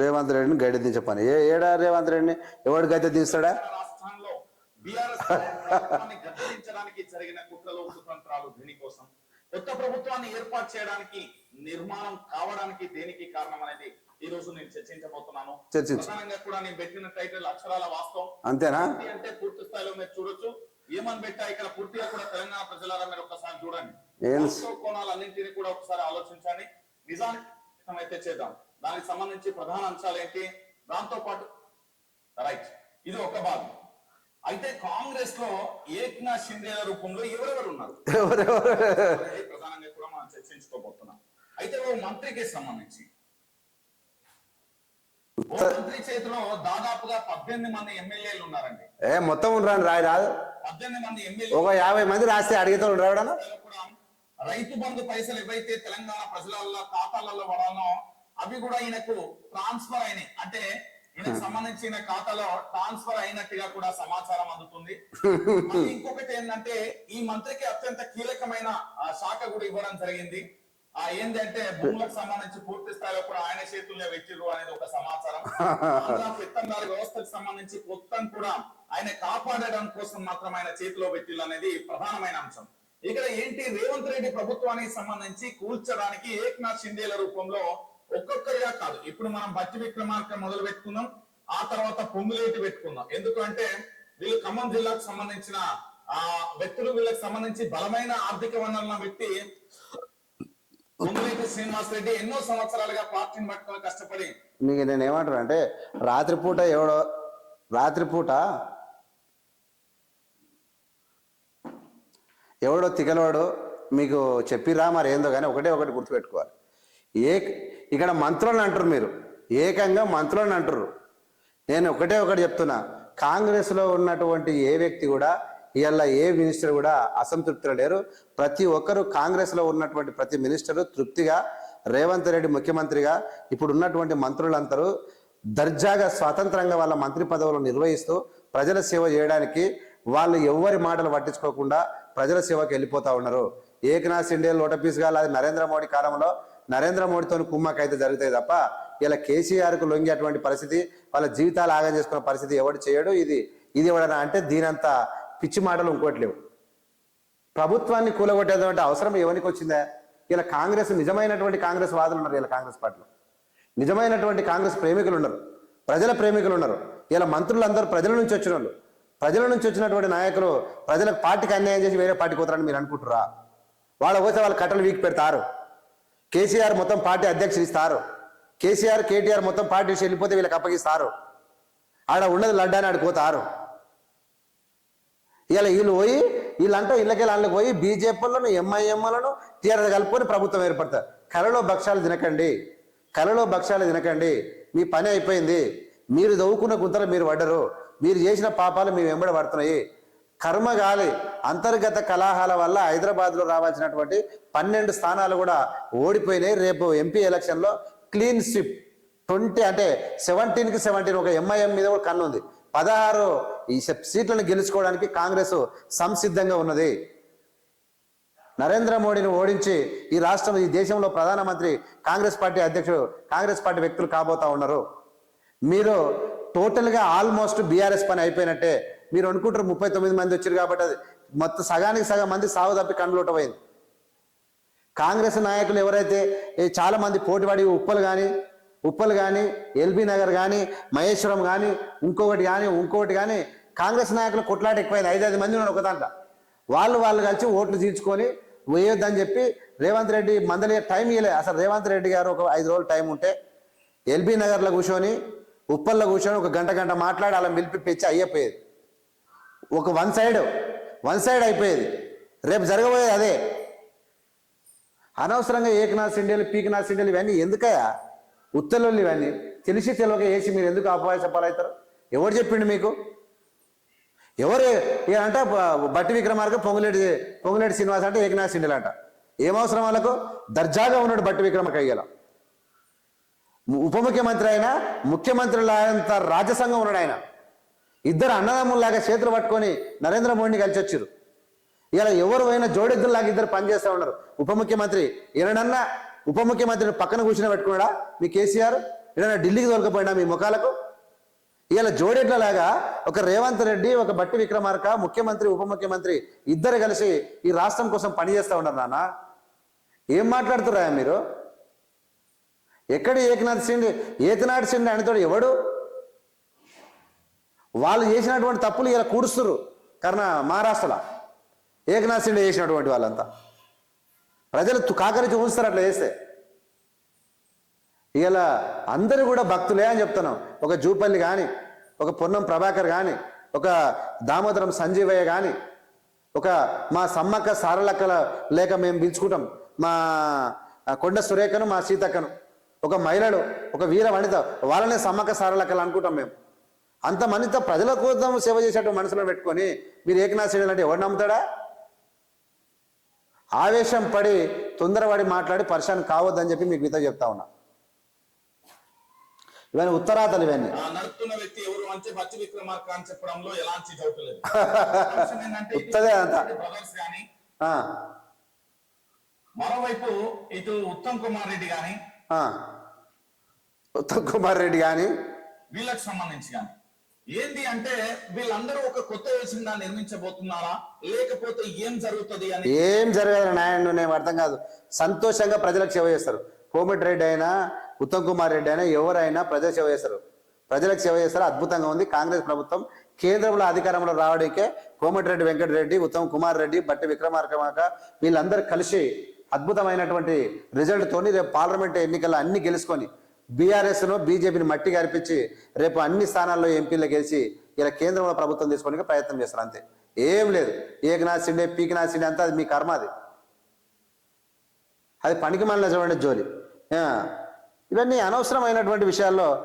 రేవంత్ రెడ్డిని గడ్డి దించే పని. ఏ ఏడా రేవంత్ రెడ్డిని? ఎవడు గద్దె దిస్తాడా జరిగిన కుట్రలు కుతంత్రాలు దీనికోసం కొత్త ప్రభుత్వాన్ని ఏర్పాటు చేయడానికి నిర్మాణం కావడానికి దేనికి కారణం అనేది ఈ రోజు నేను చర్చించబోతున్నాను. చర్చించు. ప్రధానంగా కూడా నేను పెట్టిన టైటిల్ అక్షరాల వాస్తవం. అంతేనా? అంటే పూర్తి స్థాయిలో మీరు చూడొచ్చు. ఏమని పెట్టా ఇక్కడ పూర్తిగా కూడా తెలంగాణ ప్రజలారా మీరు ఒకసారి చూడండి. కోణాలన్నింటినీ కూడా ఒకసారి ఆలోచించండి. నిజానికి అయితే చేద్దాం. దానికి సంబంధించి ప్రధాన అంశాలు ఏంటి? దాంతో పాటు రైట్ ఇది ఒక భాగం. అయితే కాంగ్రెస్లో ఏక్నాథ్ షిండే రూపంలో ఎవరెవరు ఉన్నారు? ప్రధానంగా కూడా మనం చర్చించుకోబోతున్నాం. అయితే ఓ మంత్రికి సంబంధించి. మంత్రి చేతిలో దాదాపుగా పద్దెనిమిది మంది ఎమ్మెల్యేలు ఉన్నారండి. ఏ మొత్తం ఉండరాని రాయి రాదు. పద్దెనిమిది మంది ఎమ్మెల్యే ఒక యాభై మంది రాస్తే అడిగితే కూడా రైతు బంధు పైసలు ఏవైతే తెలంగాణ ప్రజల ఖాతాలలో పడాలో అవి కూడా ఈయనకు ట్రాన్స్ఫర్ అయినాయి. అంటే ఈయనకు సంబంధించిన ఖాతాలో ట్రాన్స్ఫర్ అయినట్టుగా కూడా సమాచారం అందుతుంది. ఇంకొకటి ఏంటంటే ఈ మంత్రికి అత్యంత కీలకమైన శాఖ కూడా ఇవ్వడం జరిగింది. ఆ ఏంటంటే భూములకు సంబంధించి పూర్తి స్థాయిలో కూడా ఆయన చేతుల్లో పెట్టిర్రు అనేది ఒక సమాచారం. పెత్తందారి వ్యవస్థకు సంబంధించి మొత్తం కూడా ఆయన కాపాడడం కోసం మాత్రం ఆయన చేతిలో పెట్టిల్లు అనేది ప్రధానమైన అంశం. ఇక్కడ ఏంటి రేవంత్ రెడ్డి ప్రభుత్వానికి సంబంధించి కూల్చడానికి ఏక్నాథ్ షిండేల రూపంలో ఒక్కొక్కరిగా కాదు. ఇప్పుడు మనం బట్టి విక్రమార్క మొదలు పెట్టుకుందాం. ఆ తర్వాత పొంగులేటి పెట్టుకుందాం. ఎందుకంటే వీళ్ళు ఖమ్మం జిల్లాకు సంబంధించిన ఆ వ్యక్తులు వీళ్ళకి సంబంధించి బలమైన ఆర్థిక వనరులను పెట్టి పొంగులేటి శ్రీనివాస్ రెడ్డి ఎన్నో సంవత్సరాలుగా పార్టీని పట్టుకొని కష్టపడి మీకు నేను ఏమంటాను అంటే రాత్రిపూట ఎవడో రాత్రిపూట ఎవడో తిగలవాడు మీకు చెప్పిరా మరి ఏందో కానీ ఒకటే ఒకటి గుర్తుపెట్టుకోవాలి. ఏ ఇక్కడ మంత్రులను అంటారు మీరు. ఏకంగా మంత్రులను అంటారు. నేను ఒకటే ఒకటి చెప్తున్నా. కాంగ్రెస్లో ఉన్నటువంటి ఏ వ్యక్తి కూడా ఇవాళ ఏ మినిస్టర్ కూడా అసంతృప్తిలో లేరు. ప్రతి ఒక్కరు కాంగ్రెస్లో ఉన్నటువంటి ప్రతి మినిస్టరు తృప్తిగా రేవంత్ రెడ్డి ముఖ్యమంత్రిగా ఇప్పుడు ఉన్నటువంటి మంత్రులందరూ దర్జాగా స్వతంత్రంగా వాళ్ళ మంత్రి పదవులు నిర్వహిస్తూ ప్రజల సేవ చేయడానికి వాళ్ళు ఎవరి మాటలు పట్టించుకోకుండా ప్రజల సేవకి వెళ్ళిపోతా ఉన్నారు. ఏకనాథ్ సిండే లోటపీస్గా అది నరేంద్ర మోడీ కాలంలో నరేంద్ర మోడీతో కుమ్మక్ అయితే జరుగుతాయి తప్ప ఇలా కేసీఆర్కు లొంగేటువంటి పరిస్థితి వాళ్ళ జీవితాలు ఆగం చేసుకున్న పరిస్థితి ఎవడు చేయడు. ఇది ఇది ఎవడనా అంటే దీనంత పిచ్చి మాటలు ఇంకోటి లేవు. ప్రభుత్వాన్ని కూలగొట్టేటువంటి అవసరం ఎవరికి వచ్చిందా? ఇలా కాంగ్రెస్ నిజమైనటువంటి కాంగ్రెస్ వాదులు ఉన్నారు ఇలా కాంగ్రెస్ పార్టీలో. నిజమైనటువంటి కాంగ్రెస్ ప్రేమికులు ఉన్నారు. ప్రజల ప్రేమికులు ఉన్నారు. ఇలా మంత్రులందరూ ప్రజల నుంచి వచ్చిన వాళ్ళు. ప్రజల నుంచి వచ్చినటువంటి నాయకులు ప్రజలకు పార్టీకి అన్యాయం చేసి వేరే పార్టీకి పోతారని మీరు అనుకుంటురా వాళ్ళ పోతే వాళ్ళు కట్టలు వీక్ పెడతారు. కేసీఆర్ మొత్తం పార్టీ అధ్యక్షులు ఇస్తారు. కేసీఆర్ కేటీఆర్ మొత్తం పార్టీ నుంచి వెళ్ళిపోతే వీళ్ళకి అప్పగిస్తారు. ఆడ ఉన్నది లడ్డాని ఆడిపోతారు ఇలా వీళ్ళు పోయి వీళ్ళంటే ఇళ్ళకి వాళ్ళకి పోయి బీజేపీలను ఎంఐఎంలను టీఆర్ఎస్ కలుపుకొని ప్రభుత్వం ఏర్పడతారు. కలలో భక్ష్యాలు తినకండి. కళలో భక్ష్యాలు తినకండి. మీ పని అయిపోయింది. మీరు దవ్వుకున్న గుంతలు మీరు పడ్డరు. మీరు చేసిన పాపాలు మేము వెంబడి పడుతున్నాయి. కర్మగాలి అంతర్గత కలహాల వల్ల హైదరాబాద్లో రావాల్సినటువంటి పన్నెండు స్థానాలు కూడా ఓడిపోయినాయి. రేపు ఎంపీ ఎలక్షన్లో క్లీన్ స్విప్ ట్వంటీ అంటే సెవెంటీన్కి సెవెంటీన్ ఒక ఎంఐఎం మీద కూడా కన్ను ఉంది. పదహారు ఈ సీట్లను గెలుచుకోవడానికి కాంగ్రెస్ సంసిద్ధంగా ఉన్నది. నరేంద్ర మోడీని ఓడించి ఈ రాష్ట్రం ఈ దేశంలో ప్రధానమంత్రి కాంగ్రెస్ పార్టీ అధ్యక్షుడు కాంగ్రెస్ పార్టీ వ్యక్తులు కాబోతా ఉన్నారు. మీరు టోటల్గా ఆల్మోస్ట్ బీఆర్ఎస్ పని అయిపోయినట్టే మీరు అనుకుంటారు ముప్పై తొమ్మిది మంది వచ్చారు కాబట్టి అది మొత్తం సగానికి సగం మంది సాగు తప్పి కండ్లోటమైంది కాంగ్రెస్ నాయకులు ఎవరైతే చాలా మంది పోటీపడి ఉప్పలు కానీ ఉప్పలు కానీ ఎల్బీ నగర్ కానీ మహేశ్వరం కానీ ఇంకొకటి కానీ ఇంకొకటి కానీ కాంగ్రెస్ నాయకులు కొట్లాట ఎక్కువైంది ఐదైదు మంది ఉన్నారు ఒక దాంట్లో. వాళ్ళు వాళ్ళు కలిసి ఓట్లు తీర్చుకొని వేయొద్దని చెప్పి రేవంత్ రెడ్డి మందలి టైం ఇవ్వలే అసలు రేవంత్ రెడ్డి గారు ఒక ఐదు రోజులు టైం ఉంటే ఎల్బీ నగర్లో కూర్చొని ఉప్పల్లో కూర్చొని ఒక గంట గంట మాట్లాడి అలా మిలిపి పెంచి ఒక వన్ సైడ్ వన్ సైడ్ అయిపోయేది. రేపు జరగబోయేది అదే. అనవసరంగా ఏకనాథ్ సిండేలు పీకనాథ్ సిండేలు ఇవన్నీ ఎందుకయ్యా? ఉత్తర్వులు ఇవన్నీ. తెలిసి తెలియక వేసి మీరు ఎందుకు అపవాస పాలవుతారు ఎవరు చెప్పిండు మీకు? ఎవరు ఇక అంటే బట్టి విక్రమార్క పొంగులేటి పొంగులేటి శ్రీనివాస్ అంటే ఏకనాథ్ సిండేలు అంట. ఏం అవసరం వాళ్ళకు? దర్జాగా ఉన్నాడు బట్టి విక్రమక ఇయ్యాల ఉప ముఖ్యమంత్రి అయినా ముఖ్యమంత్రులు అంత రాజ్యసంఘం ఉన్నాడు ఆయన. ఇద్దరు అన్నదమ్ముల్లాగా చేతులు పట్టుకొని నరేంద్ర మోడీని కలిసి వచ్చారు ఇలా ఎవరు అయినా జోడెద్దుల్లాగా ఇద్దరు పనిచేస్తూ ఉన్నారు. ఉప ముఖ్యమంత్రి ఈయనన్నా ఉప ముఖ్యమంత్రిని పక్కన కూర్చుని పెట్టుకున్నాడా మీ కేసీఆర్? ఈయన ఢిల్లీకి దొరకపోయినా మీ ముఖాలకు? ఇలా జోడెడ్లలాగా ఒక రేవంత్ రెడ్డి ఒక బట్టి విక్రమార్క ముఖ్యమంత్రి ఉప ముఖ్యమంత్రి ఇద్దరు కలిసి ఈ రాష్ట్రం కోసం పనిచేస్తూ ఉన్నారు నాన్న. ఏం మాట్లాడుతున్నారా మీరు? ఎక్కడ ఏకనాథ్ సింగ్ ఏకనాథ్ సింగ్ ఆయనతో ఎవడు? వాళ్ళు చేసినటువంటి తప్పులు ఇలా కూడుస్తురు కర్ణ మహారాష్ట్రలో ఏకనాథ్ చేసినటువంటి వాళ్ళంతా. ప్రజలు తు- కాకరించి ఉంచుతారు అట్లా చేస్తే. ఇలా అందరూ కూడా భక్తులే అని చెప్తున్నాం. ఒక జూపల్లి కానీ ఒక పొన్నం ప్రభాకర్ కానీ ఒక దామోదరం సంజీవయ్య కానీ ఒక మా సమ్మక్క సారలక్కల లేక మేము పిలుచుకుంటాం. మా కొండ సురేఖను మా సీతక్కను ఒక మహిళలు ఒక వీర వనిత వాళ్ళనే సమ్మక్క సారలక్కలు అనుకుంటాం మేము. అంతమందితో ప్రజల కోసం సేవ చేసేట్టు మనసులో పెట్టుకొని మీరు ఏకనాథ్ శ్రేణి అంటే ఎవరు నమ్ముతాడా? ఆవేశం పడి తొందరపడి మాట్లాడి పరిశాన్ కావద్దని చెప్పి మీకు మీతో చెప్తా ఉన్నా. ఇవన్నీ ఉత్తరాతలు ఇవన్నీ. ఉత్తదే అంతా. గాని మరోవైపు ఇటు ఉత్తమ్ కుమార్ రెడ్డి గాని ఆ. ఉత్తమ్ కుమార్ రెడ్డి కానీ వీళ్ళకి సంబంధించి కానీ ఏంటి అంటే వీళ్ళందరూ ఒక కొత్త ఎజెండా నిర్మించబోతున్నారా? లేకపోతే ఏం జరుగుతుంది అని? ఏం జరగదు నాయన నేను అర్థం కాదు. సంతోషంగా ప్రజలకు సేవ చేస్తారు. కోమటిరెడ్డి అయినా ఉత్తమ్ కుమార్ రెడ్డి అయినా ఎవరైనా ప్రజల సేవ చేస్తారు. ప్రజలకు సేవ చేస్తారు. అద్భుతంగా ఉంది. కాంగ్రెస్ ప్రభుత్వం కేంద్రంలో అధికారంలో రావడానికే కోమటిరెడ్డి వెంకటరెడ్డి ఉత్తమ్ కుమార్ రెడ్డి బట్టి విక్రమార్కమాక వీళ్ళందరూ కలిసి అద్భుతమైనటువంటి రిజల్ట్ తోని రేపు పార్లమెంట్ ఎన్నికల్లో అన్ని గెలుచుకొని బీఆర్ఎస్ను బీజేపీని మట్టి గారిపించి రేపు అన్ని స్థానాల్లో ఎంపీలు గెలిచి ఇలా కేంద్రంలో ప్రభుత్వం తీసుకోవడానికి ప్రయత్నం చేస్తారు అంతే. ఏం లేదు. ఏకనాథ్ సిండే పీకనాథ్ సిండే అంతా అది మీ కర్మ అది. అది పనికి మళ్ళీ చూడండి జోలి. ఆ, ఇవన్నీ అనవసరమైనటువంటి విషయాల్లో